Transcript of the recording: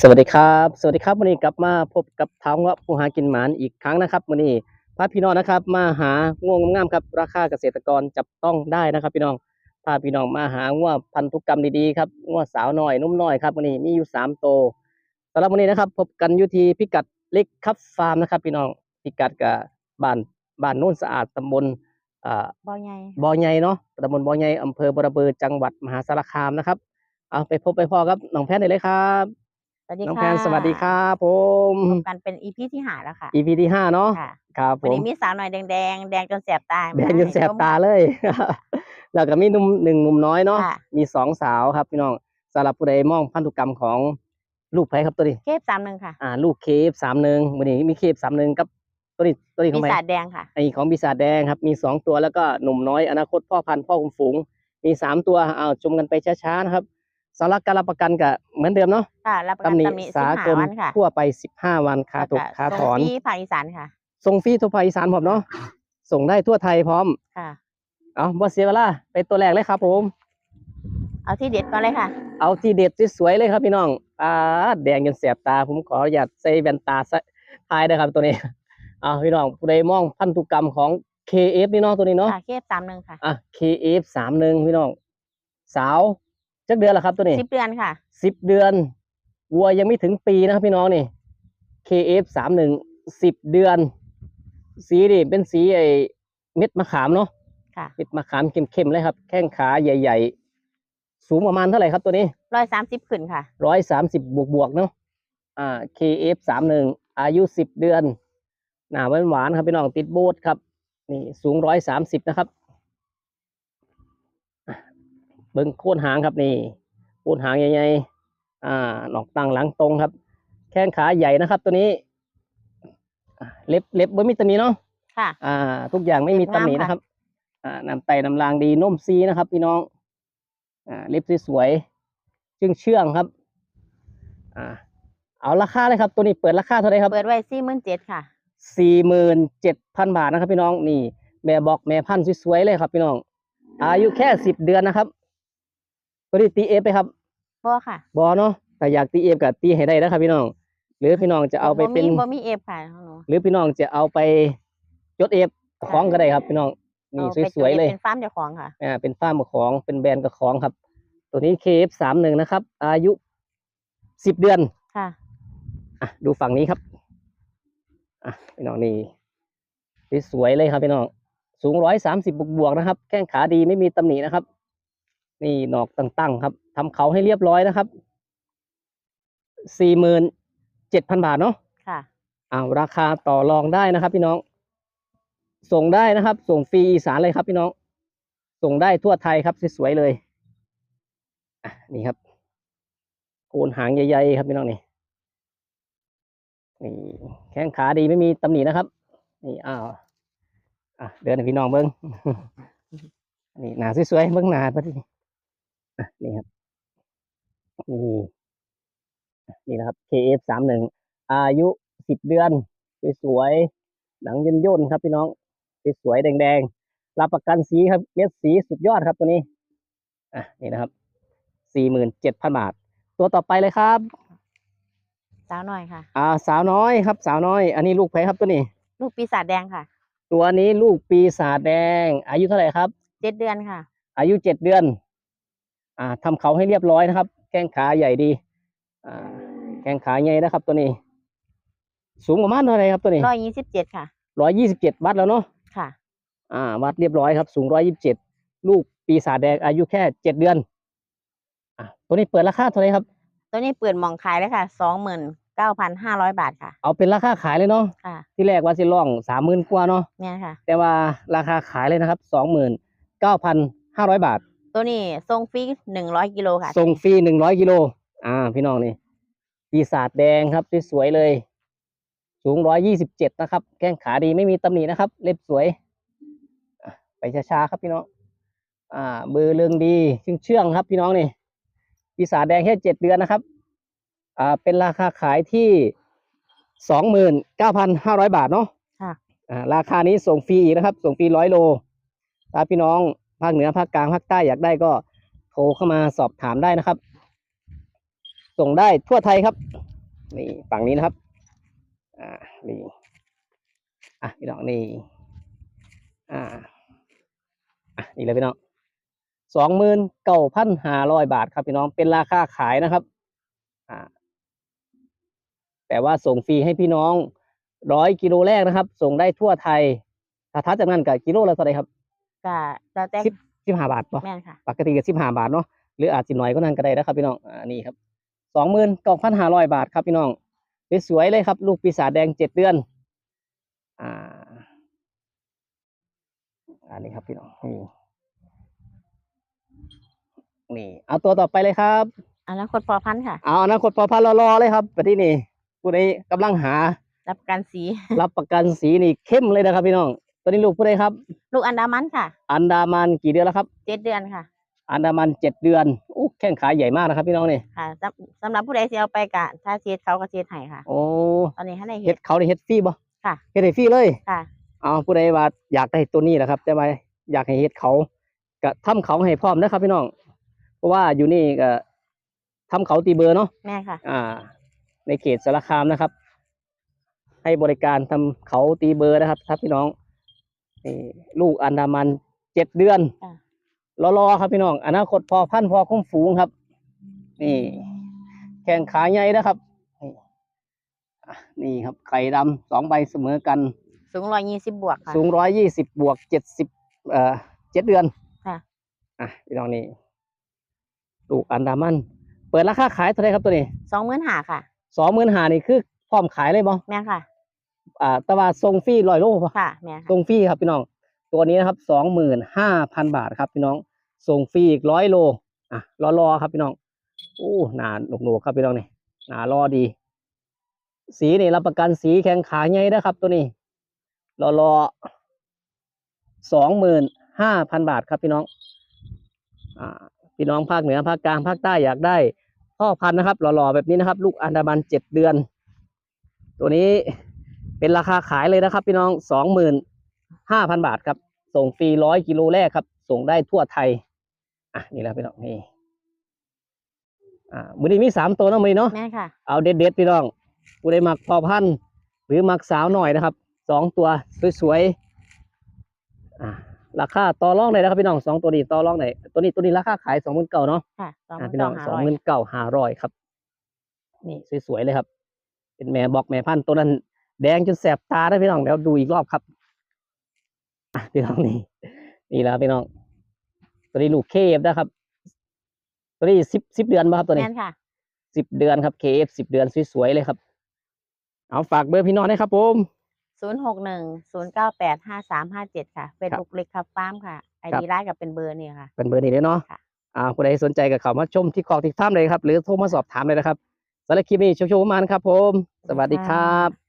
สวัสดีครับ สวัสดีครับวันนี้กลับมาพบกับท้าวเงาะผู้หากินหมานอีกครั้งนะครับวันนี้พาพี่น้องนะครับ มาหาง่วงงามๆครับราคาเกษตรกรจับต้องได้นะครับ พี่น้องพาพี่น้องมาหาง่วพันธุกรรมดีๆครับง่วสาวน้อยนุ่มน้อยครับวันนี้มีอยู่สามโตวสำหรับวันนี้นะครับ พบกันอยู่ที่พิกัดเล็กครับฟาร์มนะครับ พี่น้องพิกัดกับบ้านบ้านโน้นสะอาดตำบลอ่าบ่อใหญ่บ่อใหญ่เนาะตำบลบ่อใหญ่อำเภอบรบือจังหวัดมหาสารคามนะครับเอาไปพบไปพ่อครับน้องแพนได้เลยครับ สวัสดีน้องค่ะแพนสวัสดีครับผม พบกันเป็นอีพีที่หาแล้วค่ะ EP ที่ห้าเนาะค่ะครับผวันมนี้มีสาวหน่อยแดงแดงๆแดงจนแสบตาแดงจนแสบตาเลย แล้วก็มีหนุ่มหนึ่งหนุ่มน้อยเนาะค่ะมีสองสาวครับพี่น้องสำหรับผู้ใดมองพันธุกรรมของลูกไผ่ครับตัวนี้ เคฟสามหนึ่งค่ะอ่า ลูกเคฟสามหนึ่งวันนี้มีเคฟสามหนึ่งกับตัวนี้ตัวนี้ขปีองไผ่ศาจแดงค่ะ ไอของปีศาจแดงครับ มีสองตัวแล้วก็หนุ่มน้อยอนาคตพ่อพันธุ์พ่อคุมฝูง มีสามตัวเอาชมกันไปช้าๆนะครับ สำหรับการรับประกันกับเหมือนเดิมเนาะค่ะรับประกันตำหนิตำหนิสิบสาห้ากลวันค่ะทั่วไปสิบห้าวันคาตกแล้วคาถส่งอนฟรีภาคอีสานค่ะ ส่งฟรีทั่วภาคอีสานผมเนาะส่งได้ทั่วไทยพร้อม ค่ะ เอาบ่เสียเวลาไปตัวแรกเลยครับผม เอาที่เด็ดก่อนเลยค่ะ เอาที่เด็ดสวยๆเลยครับพี่น้องอ่าแดงจนแสบตา ผมขออนุญาตใส่แว่นตาซะทายได้ครับตัวนี้ เอาพี่น้องผู้ใดมองพันธุกรรมของ KF นี่เนาะตัวนี้เนาะค่ะเคฟสามหนึ่งค่ะ อะ KF สามหนึ่งพี่น้อง สาว จักเดือนละครับตัวนี้สิบเดือนค่ะสิบเดือนวัวยังไม่ถึงปีนะครับพี่น้องนี่ KF สามหนึ่งสิบเดือน สีนี่เป็นสีไอเม็ดมะขามเนาะค่ะเม็ดมะขามเข้มๆเลยครับ แข้งขาใหญ่ๆ สูงประมาณเท่าไหร่ครับตัวนี้ร้อยสามสิบขึ้นค่ะร้อยสามสิบบวกบวกๆเนาะอ่า KF สามหนึ่งอายุสิบเดือนหนาหวานหวานๆครับพี่น้องติดโบสครับ นี่สูงร้อยสามสิบนะครับอะ เบิ้งโคนหางครับนี่โคนหางใหญ่ๆอ่าหนอกตั้งหลังตรงครับ แข้งขาใหญ่นะครับ ตัวนี้อะเล็บเล็บบ่มีตำหนิเนาะค่ะ อ่า ทุกอย่างไม่มีตำหนิเล็บงามค่ะนะครับ อ่าน้ำไตน้ำรางดีนุ่มซีนะครับ พี่น้อง อ่า เล็บสวยๆเชื่องเชื่องๆครับ อ่า เอาราคาเลยครับ ตัวนี้เปิดราคาเท่าไหร่ครับ เปิดไว้สี่หมื่นเจ็ดค่ะสี่หมื่นเจ็ดพันบาทนะครับ พี่น้องนี่ แม่บอกแม่พันธุ์สวยๆเลยครับ พี่น้อง อายุแค่สิบเดือนนะครับ ตัวนี้ตีเอฟไปครับบ่ค่ะบอเนาะแต่อยากตีเอฟกับตีให้ได้นะครับพี่น้อง หรือพี่น้องจะเอาไปเป็น บ่มีบ่มีเอฟค่ะของหนูหรือพี่น้องจะเอาไปจดเอฟของก็ได้ครับ พี่น้องนี่อาไปสวยๆเลย เป็นฟาร์มเจ้าของค่ะ อ่าเป็นฟ้าร์มของเป็นแบรนด์กับของครับ ตัวนี้ KF สามหนึ่งนะครับ อายุสิบเดือนค่ะ อะดูฝั่งนี้ครับอะพี่น้องนี่สวยๆเลยครับพี่น้องสูงร้อยสามสิบบวกๆนะครับ แข้งขาดีไม่มีตำหนินะครับ นี่หนอกตั้งๆ ครับทำเขาให้เรียบร้อยนะครับสี่หมื่นเจ็ดพันบาทเนาะค่ะอ้าวราคาต่อรองได้นะครับ พี่น้อง ส่งได้นะครับ ส่งฟรีอีสานเลยครับ พี่น้อง ส่งได้ทั่วไทยครับสวยๆเลยอะนี่ครับโกนหางใหญ่ๆครับพี่น้องนี่นี่แข้งขาดีไม่มีตำหนินะครับ นี่อ้าวอะเดินให้พี่น้องเบิ้งนี่หนาสวยๆเบิ้งหนาปะทีนี้ อะนี่ครับ นี่อะนี่นะครับ KF สามหนึ่งอายุสิบเดือน สวยๆ หนังย่นย่นๆ ครับพี่น้อง สวยๆ แดงๆ รับประกันสีครับ เม็ดสีสุดยอดครับตัวนี้ อะ นี่นะครับสี่หมื่นเจ็ดพันบาท ตัวต่อไปเลยครับ สาวหน่อยค่ะ อ่า สาวน้อยครับ สาวน้อย อันนี้ลูกแพ้ครับตัวนี้ ลูกปีศาจแดงค่ะ ตัวนี้ลูกปีศาจแดง อายุเท่าไหร่ครับ เจ็ดเดือนค่ะ อายุเจ็ดเดือน อ่าทำเขาให้เรียบร้อยนะครับ แข้งขาใหญ่ดี อ่า แข้งขาใหญ่นะครับ ตัวนี้ สูงประมาณเท่าไหร่ครับตัวนี้ร้อยยี่สิบเจ็ดค่ะร้อยยี่สิบเจ็ดวัดแล้วเนาะค่ะ อ่า วัดเรียบร้อยครับ สูงร้อยยี่สิบเจ็ดลูกปีศาจแดงอายุแค่เจ็ดเดือน อะตัวนี้เปิดราคาเท่าไหร่ครับ ตัวนี้เปิดหมองขายเลยค่ะสองหมื่นเก้าพันห้าร้อยบาทค่ะ เอาเป็นราคาขายเลยเนาะค่ะ ที่แรกว่าสิล่องสามหมื่นกว่าเนาะเนี่ยค่ะ แต่ว่าราคาขายเลยนะครับสองหมื่นเก้าพันห้าร้อยบาท ตัวนี้ส่งฟรีหนึ่งร้อยกิโลค่ะ ส่งฟรีหนึ่งร้อยกิโล อ่า พี่น้องนี่ปีศาจแดงครับสวยๆเลย สูงร้อยยี่สิบเจ็ดนะครับ แข้งขาดีไม่มีตำหนินะครับ เล็บสวยอะไปช้าๆครับพี่น้อง อ่า เบอร์เรืองดีเชื่องเชื่องๆครับพี่น้องนี่ปีศาจแดงแค่เจ็ดเดือนนะครับ อ่า เป็นราคาขายที่สองหมื่นเก้าพันห้าร้อยบาทเนาะ ค่ะ อ่า ราคานี้ส่งฟรีอีกนะครับ ส่งฟรีร้อยโลถ้าพี่น้อง ภาคเหนือภาคกลางภาคใต้อยากได้ก็โทรเข้ามาสอบถามได้นะครับ ส่งได้ทั่วไทยครับนี่ฝั่งนี้นะครับ อ่านี่อะพี่น้องนี่อ่าอะนี่เลยพี่น้องสองหมื่นเก้าพันห้าร้อยบาทครับพี่น้องเป็นราคาขายนะครับอ่าแต่ว่าส่งฟรีให้พี่น้องร้อยกิโลแรกนะครับ ส่งได้ทั่วไทยถ้าทัดจากนั้นกับกิโลละเท่าไรครับ ก็แล้วแต่สิบสิบห้าบาทป่ะแม่นค่ะ ปกติก็สิบห้าบาทเนาะหรืออาจจะน้อยก็นั่นก็ได้นะครับพี่น้องอ่านี่ครับสองหมื่นเก้าพันห้าร้อยบาทครับพี่น้องสวยๆเลยครับ ลูกปีศาจแดงเจ็ดเดือนอ่าอันนี้ครับพี่น้องนี่นี่ เอาตัวต่อไปเลยครับอนาคตพอพันธุ์ค่ะ เอาอนาคตพอพันรอๆเลยครับประที่นี่ผู้ใดกำลังหา รับประกันสี รับประกันสีนี่เข้มเลยนะครับพี่น้อง ตัวนี้ลูกผู้ใดครับ ลูกอันดามันค่ะ อันดามันกี่เดือนแล้วครับ เจ็ดเดือนค่ะ อันดามันเจ็ดเดือนอู้แข้งขาใหญ่มากนะครับ พี่น้องนี่ค่ะสำสำหรับผู้ใดที่เอาไปกะถ้าเช็ดเขาก็เช็ดให้ค่ะ โอ้ตอนนี้ให้ได้เฮ็เห็ดด เขาได้เฮ็ดฟรีบ่ค่ะ เฮ็ดให้ฟรีเลย ค่ะ เอาผู้ใดว่าอยากได้ตัวนี้แหละครับ แต่ว่าอยากให้เฮ็ดเขาก็ทำเขาให้พร้อมนะครับ พี่น้อง เพราะว่าอยู่นี่ก็ทำเขาตีเบอร์เนาะ แม่ค่ะ อ่า ในเขตสารคามนะครับ ให้บริการทำเขาตีเบอร์นะครับครับพี่น้องนี่ ลูกอันดามันเจ็ดเดือนอ่ารอๆครับพี่น้องอนาคตพอพันธุ์พอคุ้มฝูงครับ นี่ แข้งขาใหญ่นะครับนี่อะนี่ครับไข่ดำสองใบเสมอกัน สูงร้อยยี่สิบบวกค่ะสูงร้อยยี่สิบบวกเจ็ดสิบเอ่อเจ็ดเดือนค่ะอะพี่น้องนี่ลูกอันดามัน เปิดราคาขายเท่าไหรครับตัวนี้สองหมื่นหาค่ะสองหมื่นหานี่คือพร้อมขายเลยบ่แม่ค่ะ อ่าแต่ว่าทรงฟรีร้อยโลป่ะค่ะแม่ทรค่ะงฟรีครับพี่น้อง ตัวนี้นะครับสองหมื่นห้าพันบาทครับพี่น้องส่งฟรีอีกร้อยโลอะรอรอๆครับพี่น้องโอ้หนาหนุกหนครับพี่น้องนี่หนารอดี สีนี่รับประกันสีแข็งขาใหญ่นะครับ ตัวนี้รอรอสองหมื่นห้าพันบาทครับพี่น้องอ่าพี่น้องภาคเหนือภาคกลางภาคใต้อยากได้พ่อพันธุ์นะครับหล่อๆแบบนี้นะครับ ลูกอันดามันเจ็ดเดือน ตัวนี้ เป็นราคาขายเลยนะครับ พี่น้องสองหมื่นห้าพันบาทครับ ส่งฟรีร้อยกิโลแรกครับ ส่งได้ทั่วไทย อะนี่แหละพี่น้องนี่อ่ามือนี้มีสามตัวเนาะมือนี้เนาะแม่ค่ะ เอาเด็ดๆพี่น้องผู้ใดมักพอพันธุ์หรือมักสาวหน่อยนะครับสองตัวสวยๆอ่าราคาต่อรองเลยนะครับพี่น้องสองตัวนี้ต่อรองไหนอยตัวนี้ตัวนี้ราคาขายสองหมื่นเก้าเนาะค่ะสองหอ่ามื่นพี่น้องหาสองร้อยหมื่นเก้าห้าร้อยครับ นี่สวยๆเลยครับ เป็นแม่บอกแม่พันธุ์ตัวนั้น แดงจนแสบตาได้พี่น้องแล้วดูอีกรอบครับอะพี่น้องนี่นี่แล้วพี่น้อง ตัวนี้ลูกเคฟนะครับ ตัวนี้สิบสิบเดือนป่ะครับตัวนี้แม่นค่ะสิบเดือนครับเคฟสิบเดือนสวยๆเลยครับ เอาฝากเบอร์พี่น้องนะครับผมศูนย์หกหนึ่งศูนย์เก้าแปดห้าสามห้าเจ็ดค่ะเป็นครับบุกเล็กครับฟาร์มค่ะไอครับดีไลน์กับเป็นเบอร์นี่ค่ะ เป็นเบอร์นี้เลยเนาะค่ะอ่าผู้ใดสนใจกับเขามาชมที่คลองที่ฟาร์มเลยครับ หรือโทรมาสอบถามเลยนะครับสำหรับคลิปนี้โชว์ๆประมาณครับ ผม สวัสดีครับ